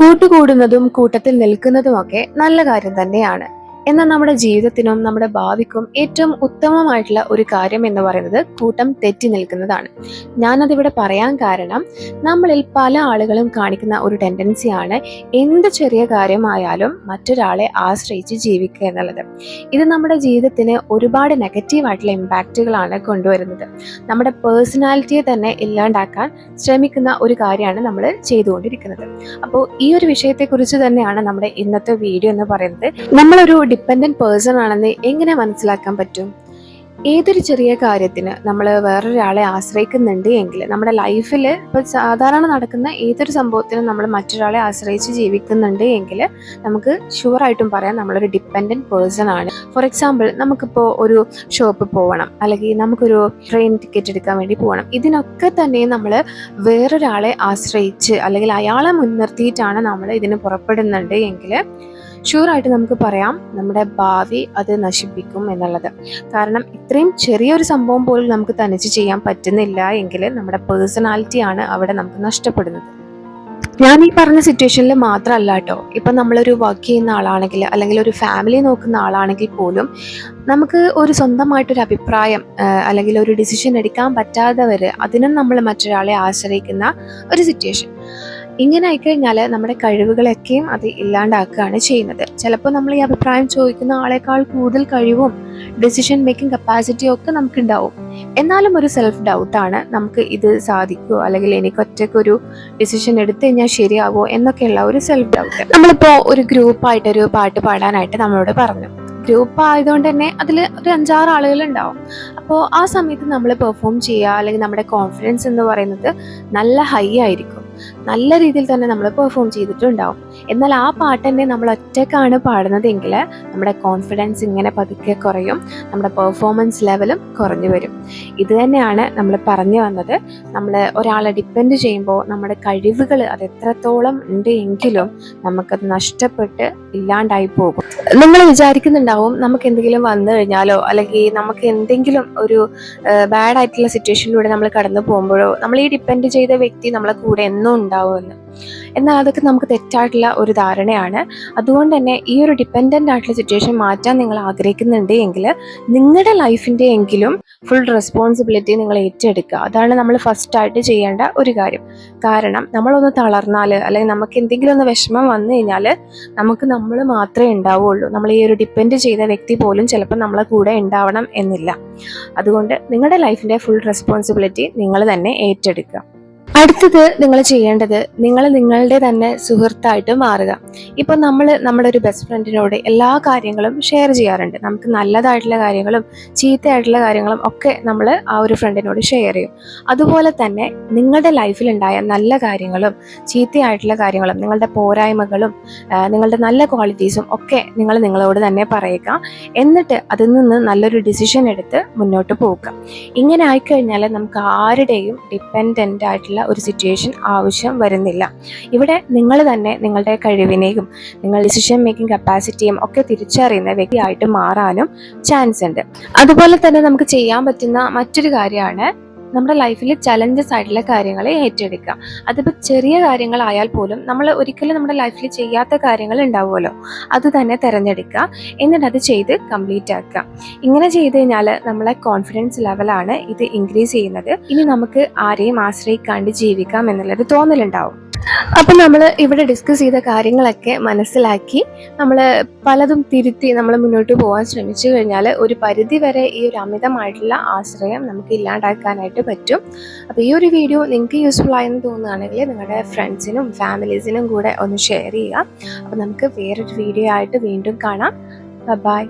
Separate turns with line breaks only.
കൂട്ടുകൂടുന്നതും കൂട്ടത്തിൽ നിൽക്കുന്നതുമൊക്കെ നല്ല കാര്യം തന്നെയാണ്. എന്നാൽ നമ്മുടെ ജീവിതത്തിനും നമ്മുടെ ഭാവിക്കും ഏറ്റവും ഉത്തമമായിട്ടുള്ള ഒരു കാര്യം എന്ന് പറയുന്നത് കൂട്ടം തെറ്റി നിൽക്കുന്നതാണ്. ഞാനതിവിടെ പറയാൻ കാരണം നമ്മളിൽ പല ആളുകളും കാണിക്കുന്ന ഒരു ടെൻഡൻസിയാണ് എന്ത് ചെറിയ കാര്യമായാലും മറ്റൊരാളെ ആശ്രയിച്ച് ജീവിക്കുക എന്നുള്ളത്. ഇത് നമ്മുടെ ജീവിതത്തിന് ഒരുപാട് നെഗറ്റീവായിട്ടുള്ള ഇമ്പാക്റ്റുകളാണ് കൊണ്ടുവരുന്നത്. നമ്മുടെ പേഴ്സണാലിറ്റിയെ തന്നെ ഇല്ലാണ്ടാക്കാൻ ശ്രമിക്കുന്ന ഒരു കാര്യമാണ് നമ്മൾ ചെയ്തുകൊണ്ടിരിക്കുന്നത്. അപ്പോൾ ഈ ഒരു വിഷയത്തെക്കുറിച്ച് തന്നെയാണ് നമ്മുടെ ഇന്നത്തെ വീഡിയോ എന്ന് പറയുന്നത്. നമ്മളൊരു ഡിപ്പെൻഡന്റ് പേഴ്സൺ ആണെന്ന് എങ്ങനെ മനസ്സിലാക്കാൻ പറ്റും? ഏതൊരു ചെറിയ കാര്യത്തിന് നമ്മൾ വേറൊരാളെ ആശ്രയിക്കുന്നുണ്ട് എങ്കിൽ നമ്മുടെ ലൈഫിൽ ഇപ്പോൾ സാധാരണ നടക്കുന്ന ഏതൊരു സംഭവത്തിനും നമ്മൾ മറ്റൊരാളെ ആശ്രയിച്ച് ജീവിക്കുന്നുണ്ട് എങ്കിൽ നമുക്ക് ഷുവറായിട്ടും പറയാം നമ്മളൊരു ഡിപ്പെൻഡന്റ് പേഴ്സൺ ആണ്. ഫോർ എക്സാമ്പിൾ നമുക്കിപ്പോൾ ഒരു ഷോപ്പിൽ പോകണം അല്ലെങ്കിൽ നമുക്കൊരു ട്രെയിൻ ടിക്കറ്റ് എടുക്കാൻ വേണ്ടി പോകണം ഇതിനൊക്കെ തന്നെ നമ്മൾ വേറൊരാളെ ആശ്രയിച്ച് അല്ലെങ്കിൽ അയാളെ മുൻനിർത്തിയിട്ടാണ് നമ്മൾ ഇതിന് പുറപ്പെടുന്നുണ്ട് എങ്കിൽ ഷുവറായിട്ട് നമുക്ക് പറയാം നമ്മുടെ ഭാവി അത് നശിപ്പിക്കും എന്നുള്ളത്. കാരണം ഇത്രയും ചെറിയൊരു സംഭവം പോലും നമുക്ക് തനിച്ച് ചെയ്യാൻ പറ്റുന്നില്ല എങ്കിൽ നമ്മുടെ പേഴ്സണാലിറ്റിയാണ് അവിടെ നമുക്ക് നഷ്ടപ്പെടുന്നത്. ഞാൻ ഈ പറഞ്ഞ സിറ്റുവേഷനിൽ മാത്രമല്ല കേട്ടോ. ഇപ്പം നമ്മളൊരു വർക്ക് ചെയ്യുന്ന ആളാണെങ്കിൽ അല്ലെങ്കിൽ ഒരു ഫാമിലി നോക്കുന്ന ആളാണെങ്കിൽ പോലും നമുക്ക് ഒരു സ്വന്തമായിട്ടൊരു അഭിപ്രായം അല്ലെങ്കിൽ ഒരു ഡിസിഷൻ എടുക്കാൻ പറ്റാതെ വരെ അതിനും നമ്മൾ മറ്റൊരാളെ ആശ്രയിക്കുന്ന ഒരു സിറ്റുവേഷൻ ഇങ്ങനെ ആയിക്കഴിഞ്ഞാൽ നമ്മുടെ കഴിവുകളൊക്കെയും അത് ഇല്ലാണ്ടാക്കുകയാണ് ചെയ്യുന്നത്. ചിലപ്പോൾ നമ്മൾ ഈ അഭിപ്രായം ചോദിക്കുന്ന ആളെക്കാൾ കൂടുതൽ കഴിവും ഡിസിഷൻ മേക്കിംഗ് കപ്പാസിറ്റിയും ഒക്കെ നമുക്കുണ്ടാവും. എന്നാലും ഒരു സെൽഫ് ഡൗട്ടാണ് നമുക്ക് ഇത് സാധിക്കുമോ അല്ലെങ്കിൽ എനിക്ക് ഒറ്റയ്ക്ക് ഒരു ഡിസിഷൻ എടുത്തു കഴിഞ്ഞാൽ ശരിയാവോ? എന്നൊക്കെയുള്ള ഒരു സെൽഫ് ഡൗട്ട് നമ്മളിപ്പോൾ ഒരു ഗ്രൂപ്പായിട്ടൊരു പാട്ട് പാടാനായിട്ട് നമ്മളോട് പറഞ്ഞു. ഗ്രൂപ്പ് ആയതുകൊണ്ട് തന്നെ അതിൽ ഒരു അഞ്ചാറ് ആളുകൾ ഉണ്ടാവും. അപ്പോൾ ആ സമയത്ത് നമ്മൾ പെർഫോം ചെയ്യുക അല്ലെങ്കിൽ നമ്മുടെ കോൺഫിഡൻസ് എന്ന് പറയുന്നത് നല്ല ഹൈ ആയിരിക്കും. നല്ല രീതിയിൽ തന്നെ നമ്മൾ പെർഫോം ചെയ്തിട്ടുണ്ടാവും. എന്നാൽ ആ പാട്ട് തന്നെ നമ്മൾ ഒറ്റക്കാണ് പാടുന്നതെങ്കിൽ നമ്മുടെ കോൺഫിഡൻസ് ഇങ്ങനെ പതുക്കെ കുറയും നമ്മുടെ പെർഫോമൻസ് ലെവലും കുറഞ്ഞു വരും. ഇത് തന്നെയാണ് നമ്മൾ പറഞ്ഞു വന്നത്. നമ്മൾ ഒരാളെ ഡിപ്പെൻഡ് ചെയ്യുമ്പോൾ നമ്മുടെ കഴിവുകൾ അത് എത്രത്തോളം ഉണ്ട് എങ്കിലും നമുക്കത് നഷ്ടപ്പെട്ട് ഇല്ലാണ്ടായി പോകും. നിങ്ങൾ വിചാരിക്കുന്നുണ്ടാവും നമുക്ക് എന്തെങ്കിലും വന്നു കഴിഞ്ഞാലോ അല്ലെങ്കിൽ നമുക്ക് എന്തെങ്കിലും ഒരു ബാഡ് ആയിട്ടുള്ള സിറ്റുവേഷനിലൂടെ നമ്മൾ കടന്നു പോകുമ്പോഴോ നമ്മൾ ഈ ഡിപ്പെൻഡ് ചെയ്ത വ്യക്തി നമ്മളെ കൂടെ എന്നും ഉണ്ടാവുമെന്ന് എന്നാൽ അതൊക്കെ നമുക്ക് തെറ്റായിട്ടുള്ള ഒരു ധാരണയാണ്. അതുകൊണ്ട് തന്നെ ഈ ഒരു ഡിപ്പെൻഡന്റ് ആയിട്ടുള്ള സിറ്റുവേഷൻ മാറ്റാൻ നിങ്ങൾ ആഗ്രഹിക്കുന്നുണ്ട് എങ്കിൽ നിങ്ങളുടെ ലൈഫിന്റെ എങ്കിലും ഫുൾ റെസ്പോൺസിബിലിറ്റി നിങ്ങൾ ഏറ്റെടുക്കുക. അതാണ് നമ്മൾ ഫസ്റ്റായിട്ട് ചെയ്യേണ്ട ഒരു കാര്യം. കാരണം നമ്മളൊന്ന് തളർന്നാൽ അല്ലെങ്കിൽ നമുക്ക് എന്തെങ്കിലും ഒന്ന് വിഷമം വന്നു കഴിഞ്ഞാൽ നമുക്ക് നമ്മൾ മാത്രമേ ഉണ്ടാവുള്ളൂ നമ്മൾ ഈ ഒരു ഡിപ്പെൻഡ് ചെയ്ത വ്യക്തി പോലും ചിലപ്പോൾ നമ്മളെ കൂടെ ഉണ്ടാവണം എന്നില്ല. അതുകൊണ്ട് നിങ്ങളുടെ ലൈഫിന്റെ ഫുൾ റെസ്പോൺസിബിലിറ്റി നിങ്ങൾ തന്നെ ഏറ്റെടുക്കുക. അടുത്തത് നിങ്ങൾ ചെയ്യേണ്ടത് നിങ്ങൾ നിങ്ങളുടെ തന്നെ സുഹൃത്തായിട്ട് മാറുക. ഇപ്പം നമ്മൾ നമ്മുടെ ഒരു ബെസ്റ്റ് ഫ്രണ്ടിനോട് എല്ലാ കാര്യങ്ങളും ഷെയർ ചെയ്യാറുണ്ട്. നമുക്ക് നല്ലതായിട്ടുള്ള കാര്യങ്ങളും ചീത്തയായിട്ടുള്ള കാര്യങ്ങളും ഒക്കെ നമ്മൾ ആ ഒരു ഫ്രണ്ടിനോട് ഷെയർ ചെയ്യും. അതുപോലെ തന്നെ നിങ്ങളുടെ ലൈഫിലുണ്ടായ നല്ല കാര്യങ്ങളും ചീത്തയായിട്ടുള്ള കാര്യങ്ങളും നിങ്ങളുടെ പോരായ്മകളും നിങ്ങളുടെ നല്ല ക്വാളിറ്റീസും ഒക്കെ നിങ്ങൾ നിങ്ങളോട് തന്നെ പറയുക. എന്നിട്ട് അതിൽ നിന്ന് നല്ലൊരു ഡിസിഷൻ എടുത്ത് മുന്നോട്ട് പോകുക ഇങ്ങനെ ആയിക്കഴിഞ്ഞാൽ നമുക്ക് ആരുടെയും ഡിപ്പെൻഡന്റ് ആയിട്ടുള്ള ഒരു സിറ്റുവേഷൻ ആവശ്യം വരുന്നില്ല. ഇവിടെ നിങ്ങൾ തന്നെ നിങ്ങളുടെ കഴിവിനെയും നിങ്ങൾ ഡിസിഷൻ മേക്കിംഗ് കപ്പാസിറ്റിയും ഒക്കെ തിരിച്ചറിയുന്ന വ്യക്തിയായിട്ട് മാറാനും ചാൻസ് ഉണ്ട്. അതുപോലെ തന്നെ നമുക്ക് ചെയ്യാൻ പറ്റുന്ന മറ്റൊരു കാര്യമാണ് നമ്മുടെ ലൈഫിൽ ചലഞ്ചസ് ആയിട്ടുള്ള കാര്യങ്ങളെ ഏറ്റെടുക്കുക. അതിപ്പോൾ ചെറിയ കാര്യങ്ങളായാൽ പോലും നമ്മൾ ഒരിക്കലും നമ്മുടെ ലൈഫിൽ ചെയ്യാത്ത കാര്യങ്ങൾ ഉണ്ടാവുമല്ലോ. അത് തന്നെ തിരഞ്ഞെടുക്കുക. എന്നിട്ട് അത് ചെയ്ത് കംപ്ലീറ്റ് ആക്കുക. ഇങ്ങനെ ചെയ്ത് കഴിഞ്ഞാൽ നമ്മളെ കോൺഫിഡൻസ് ലെവലാണ് ഇത് ഇൻക്രീസ് ചെയ്യുന്നത്. ഇനി നമുക്ക് ആരെയും ആശ്രയിക്കാണ്ട് ജീവിക്കാം എന്നുള്ളൊരു തോന്നലുണ്ടാവും. അപ്പം നമ്മൾ ഇവിടെ ഡിസ്കസ് ചെയ്ത കാര്യങ്ങളൊക്കെ മനസ്സിലാക്കി നമ്മൾ പലതും തിരുത്തി നമ്മൾ മുന്നോട്ട് പോകാൻ ശ്രമിച്ചു കഴിഞ്ഞാൽ ഒരു പരിധി വരെ ഈ ഒരു അമിതമായിട്ടുള്ള ആശ്രയം നമുക്ക് ഇല്ലാണ്ടാക്കാനായിട്ട് പറ്റും. അപ്പോൾ ഈ ഒരു വീഡിയോ നിങ്ങൾക്ക് യൂസ്ഫുൾ ആയെന്ന് തോന്നുകയാണെങ്കിൽ നിങ്ങളുടെ ഫ്രണ്ട്സിനും ഫാമിലീസിനും കൂടെ ഒന്ന് ഷെയർ ചെയ്യുക. അപ്പോൾ നമുക്ക് വേറൊരു വീഡിയോ ആയിട്ട് വീണ്ടും കാണാം. ബൈ